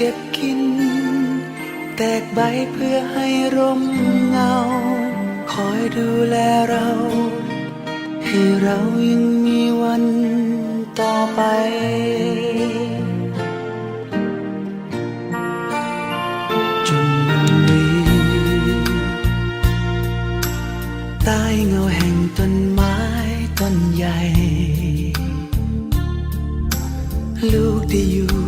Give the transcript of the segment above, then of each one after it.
เก็บกิน แตกใบเพื่อให้ร่มเงา คอยดูแลเรา ให้เรายังมีวันต่อไปจนวันนี้ใต้เงาแห่งต้นไม้ต้นใหญ่ ลูกได้อยู่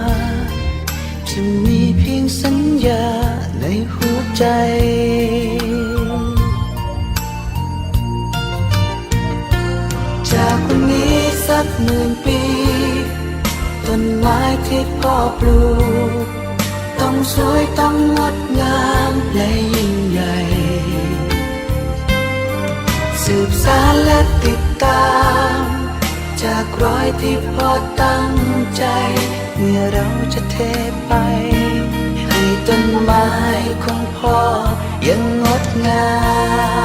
จะมีเพียงสัญญาในหัวใจ จากวันนี้สักหมื่นปี ต้นไม้ที่พ่อปลูก ต้องสวยต้องงดงามและยิ่งใหญ่สืบสานและติดตาม จากรอยที่พ่อตั้งใจ เมื่อเราจะเทไป ให้ต้นไม้ของพ่อยังงดงาม